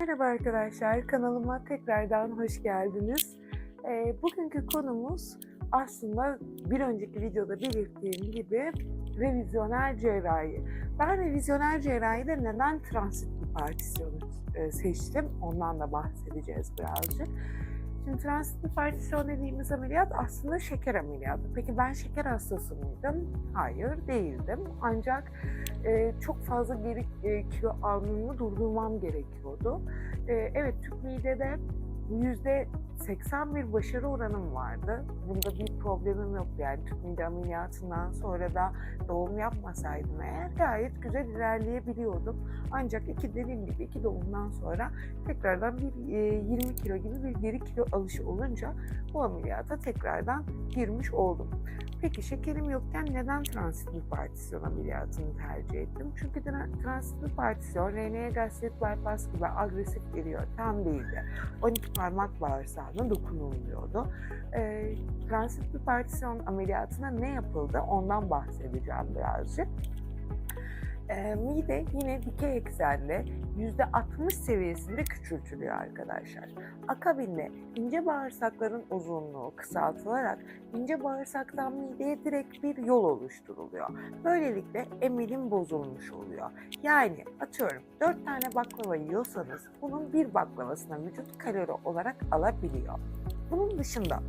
Merhaba arkadaşlar, kanalıma tekrardan hoş geldiniz. Ee, bugünkü konumuz aslında bir önceki videoda belirttiğim gibi revizyoner cerrahi. Ben revizyoner cerrahide neden transitli partisyonu e, seçtim ondan da bahsedeceğiz birazcık. Şimdi transitli partisyon dediğimiz ameliyat aslında şeker ameliyatı. Peki ben şeker hastası mıydım? Hayır değildim. Ancak e, çok fazla geri e, kilo almamı durdurmam gerekiyordu. E, evet tüp midede yüzde 81 başarı oranım vardı. Bunda bir problemim yok yani tüp mide ameliyatından sonra da doğum yapmasaydım eğer gayet güzel ilerleyebiliyordum. Ancak iki dediğim gibi iki doğumdan sonra tekrardan bir e, 20 kilo gibi bir geri kilo alışı olunca bu ameliyata tekrardan girmiş oldum. Peki şekerim yokken neden transitli partisyon ameliyatını tercih ettim? Çünkü tra- transitli partisyon RNA gastrit bypass gibi agresif bir yöntem değildi. 12 parmak bağırsağına dokunulmuyordu. E, transitli partisyon ameliyatına ne yapıldı ondan bahsedeceğim birazcık. E, mide yine dikey eksende %60 seviyesinde küçültülüyor arkadaşlar. Akabinde ince bağırsakların uzunluğu kısaltılarak ince bağırsaktan mideye direkt bir yol oluşturuluyor. Böylelikle emilim bozulmuş oluyor. Yani atıyorum 4 tane baklava yiyorsanız bunun bir baklavasına vücut kalori olarak alabiliyor. Bunun dışında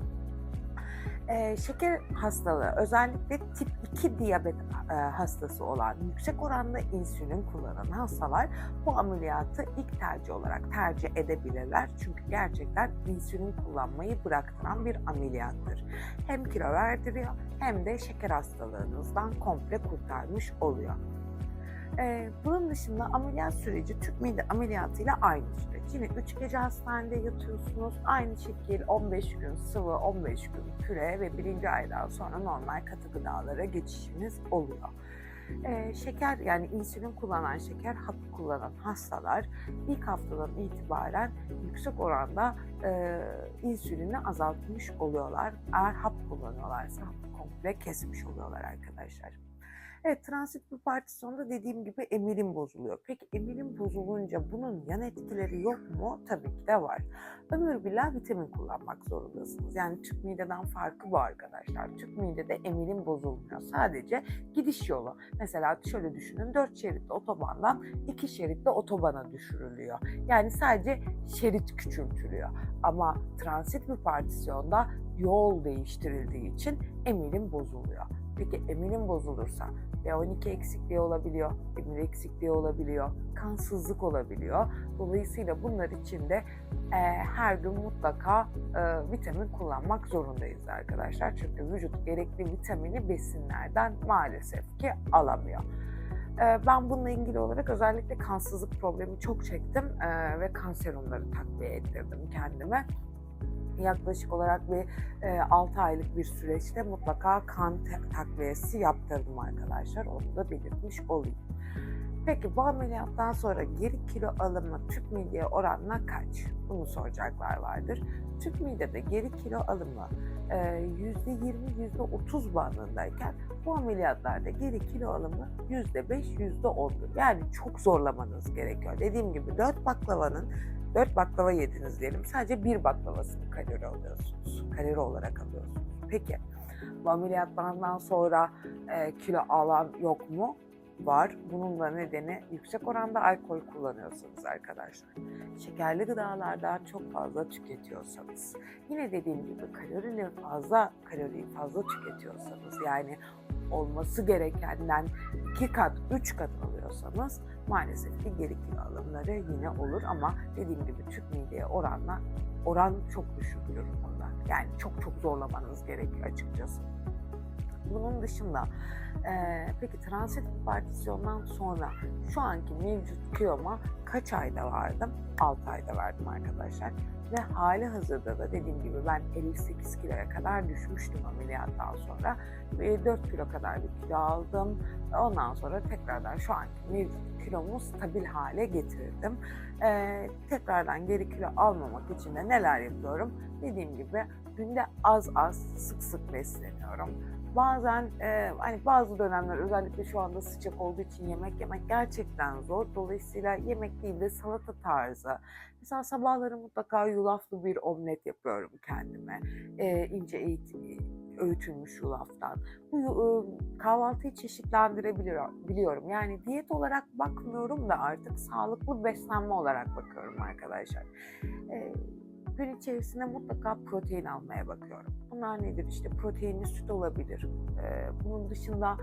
e, şeker hastalığı özellikle tip 2 diyabet e, hastası olan yüksek oranda insülin kullanan hastalar bu ameliyatı ilk tercih olarak tercih edebilirler. Çünkü gerçekten insülin kullanmayı bıraktıran bir ameliyattır. Hem kilo verdiriyor hem de şeker hastalığınızdan komple kurtarmış oluyor. Ee, bunun dışında ameliyat süreci tüp mide ameliyatıyla aynı süreç. Yine 3 gece hastanede yatıyorsunuz. Aynı şekil 15 gün sıvı, 15 gün püre ve birinci aydan sonra normal katı gıdalara geçişiniz oluyor. Ee, şeker yani insülin kullanan şeker hapı kullanan hastalar ilk haftadan itibaren yüksek oranda e, insülini azaltmış oluyorlar. Eğer hap kullanıyorlarsa hapı komple kesmiş oluyorlar arkadaşlar. Evet transit bir partisyonda dediğim gibi emilim bozuluyor. Peki emilim bozulunca bunun yan etkileri yok mu? Tabii ki de var. Ömür billah vitamin kullanmak zorundasınız. Yani tüp mideden farkı bu arkadaşlar. Tüp midede emilim bozulmuyor. Sadece gidiş yolu. Mesela şöyle düşünün 4 şeritli otobandan 2 şeritli otobana düşürülüyor. Yani sadece şerit küçültülüyor. Ama transit bir partisyonda yol değiştirildiği için emilim bozuluyor. Peki emilim bozulursa B12 eksikliği olabiliyor, demir eksikliği olabiliyor, kansızlık olabiliyor. Dolayısıyla bunlar için de e, her gün mutlaka e, vitamin kullanmak zorundayız arkadaşlar. Çünkü vücut gerekli vitamini besinlerden maalesef ki alamıyor. E, ben bununla ilgili olarak özellikle kansızlık problemi çok çektim e, ve kan serumları takviye ettirdim kendime yaklaşık olarak bir e, 6 aylık bir süreçte mutlaka kan takviyesi yaptırdım arkadaşlar. Onu da belirtmiş olayım. Peki bu ameliyattan sonra geri kilo alımı tüp mideye oranla kaç? Bunu soracaklar vardır. Tüp midede geri kilo alımı %20, %30 bandındayken bu ameliyatlarda geri kilo alımı %5, %10'dur. Yani çok zorlamanız gerekiyor. Dediğim gibi 4 baklavanın 4 baklava yediniz diyelim. Sadece bir baklavasını kalori alıyorsunuz. Kalori olarak alıyorsunuz. Peki bu sonra e, kilo alan yok mu? Var. Bunun da nedeni yüksek oranda alkol kullanıyorsanız arkadaşlar. Şekerli gıdalardan çok fazla tüketiyorsanız. Yine dediğim gibi kalorili fazla kaloriyi fazla tüketiyorsanız yani olması gerekenden iki kat, üç kat alıyorsanız maalesef ki geri kilo alımları yine olur ama dediğim gibi tüp mideye oranla oran çok düşüktür bundan. Yani çok çok zorlamanız gerekiyor açıkçası. Bunun dışında e, peki transit partisyondan sonra şu anki mevcut kiloma kaç ayda vardım? 6 ayda verdim arkadaşlar. Ve hali hazırda da dediğim gibi ben 58 kiloya kadar düşmüştüm ameliyattan sonra. Ve 4 kilo kadar bir kilo aldım. Ondan sonra tekrardan şu anki mevcut kilomu stabil hale getirdim. Ee, tekrardan geri kilo almamak için de neler yapıyorum? Dediğim gibi günde az az sık sık besleniyorum. Bazen e, hani bazı dönemler özellikle şu anda sıcak olduğu için yemek yemek gerçekten zor. Dolayısıyla yemek değil de salata tarzı. Mesela sabahları mutlaka yulaflı bir omlet yapıyorum kendime. E, ince eğit, öğütülmüş yulaftan. Bu e, kahvaltıyı çeşitlendirebiliyorum. Biliyorum. Yani diyet olarak bakmıyorum da artık sağlıklı beslenme olarak bakıyorum arkadaşlar. E, gün içerisinde mutlaka protein almaya bakıyorum. Bunlar nedir? İşte proteinli süt olabilir. Ee, bunun dışında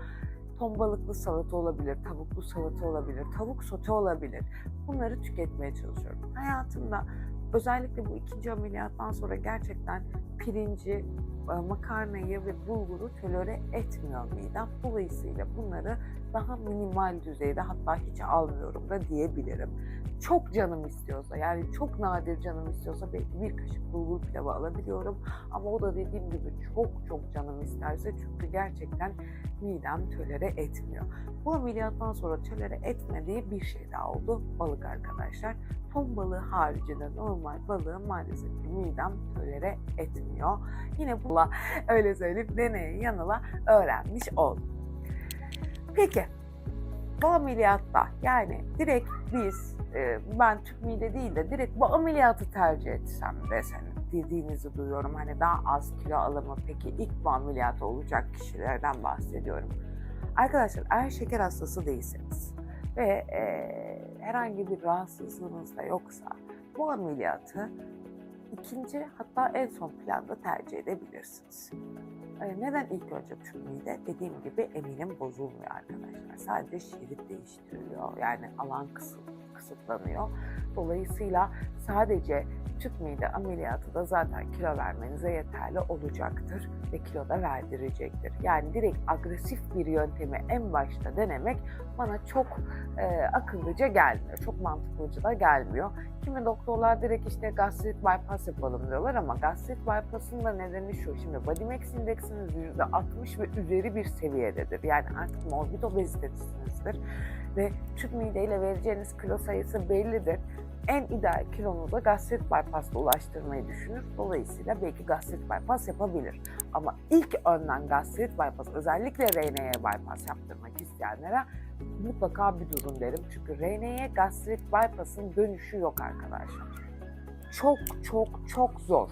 ton balıklı salata olabilir, tavuklu salata olabilir, tavuk sote olabilir. Bunları tüketmeye çalışıyorum. Hayatımda özellikle bu ikinci ameliyattan sonra gerçekten pirinci, e, makarnayı ve bulguru tolere etmiyor midem. Dolayısıyla bunları daha minimal düzeyde hatta hiç almıyorum da diyebilirim. Çok canım istiyorsa yani çok nadir canım istiyorsa belki bir kaşık bulgur pilavı alabiliyorum. Ama o da dediğim gibi çok çok canım isterse çünkü gerçekten midem tolere etmiyor. Bu ameliyattan sonra tolere etmediği bir şey daha oldu. Balık arkadaşlar. Ton balığı haricinde normal balığı maalesef ki midem tolere etmiyor. Yine bula öyle söyleyeyim deneye yanıla öğrenmiş oldum. Peki bu ameliyatta yani direkt biz e, ben tüp mide değil de direkt bu ameliyatı tercih etsem deseniz dediğinizi duyuyorum. Hani daha az kilo alımı peki ilk bu ameliyat olacak kişilerden bahsediyorum. Arkadaşlar eğer şeker hastası değilseniz ve e, herhangi bir rahatsızlığınız da yoksa bu ameliyatı ikinci hatta en son planda tercih edebilirsiniz. E, neden ilk önce tüm mide? Dediğim gibi eminim bozulmuyor arkadaşlar. Sadece şerit değiştiriliyor. Yani alan kısıt, kısıtlanıyor. Dolayısıyla sadece tüp mide ameliyatı da zaten kilo vermenize yeterli olacaktır ve kilo da verdirecektir. Yani direkt agresif bir yöntemi en başta denemek bana çok e, akıllıca gelmiyor. Çok mantıklıca da gelmiyor. Kimi doktorlar direkt işte gastrit bypass yapalım diyorlar ama gastrit bypass'ın da nedeni şu. Şimdi body mass indeksiniz %60 ve üzeri bir seviyededir. Yani artık morbid obezitesinizdir ve tüp mideyle vereceğiniz kilo sayısı bellidir en ideal kilonuza gastrit bypass'la ulaştırmayı düşünür. Dolayısıyla belki gastrit bypass yapabilir. Ama ilk önden gastrit bypass, özellikle RNA'ya bypass yaptırmak isteyenlere mutlaka bir durun derim. Çünkü RNA'ya gastrit bypass'ın dönüşü yok arkadaşlar. Çok çok çok zor.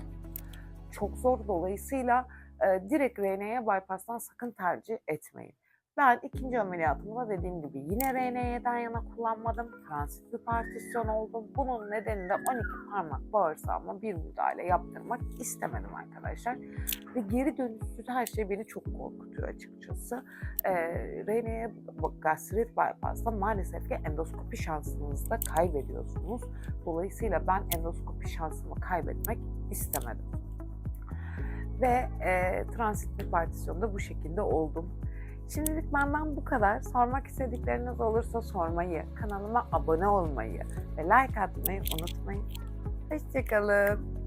Çok zor dolayısıyla e, direkt RNA'ya bypass'tan sakın tercih etmeyin. Ben ikinci ameliyatımda dediğim gibi yine RNA'dan yana kullanmadım. Transit bir partisyon oldum. Bunun nedeni de 12 parmak bağırsağıma bir müdahale yaptırmak istemedim arkadaşlar. Ve geri dönüşsüz her şey beni çok korkutuyor açıkçası. Ee, RNA'ya gastrit bypass'ta maalesef ki endoskopi şansınızı da kaybediyorsunuz. Dolayısıyla ben endoskopi şansımı kaybetmek istemedim. Ve e, transit bir partisyonda bu şekilde oldum. Şimdilik benden bu kadar. Sormak istedikleriniz olursa sormayı, kanalıma abone olmayı ve like atmayı unutmayın. Hoşçakalın.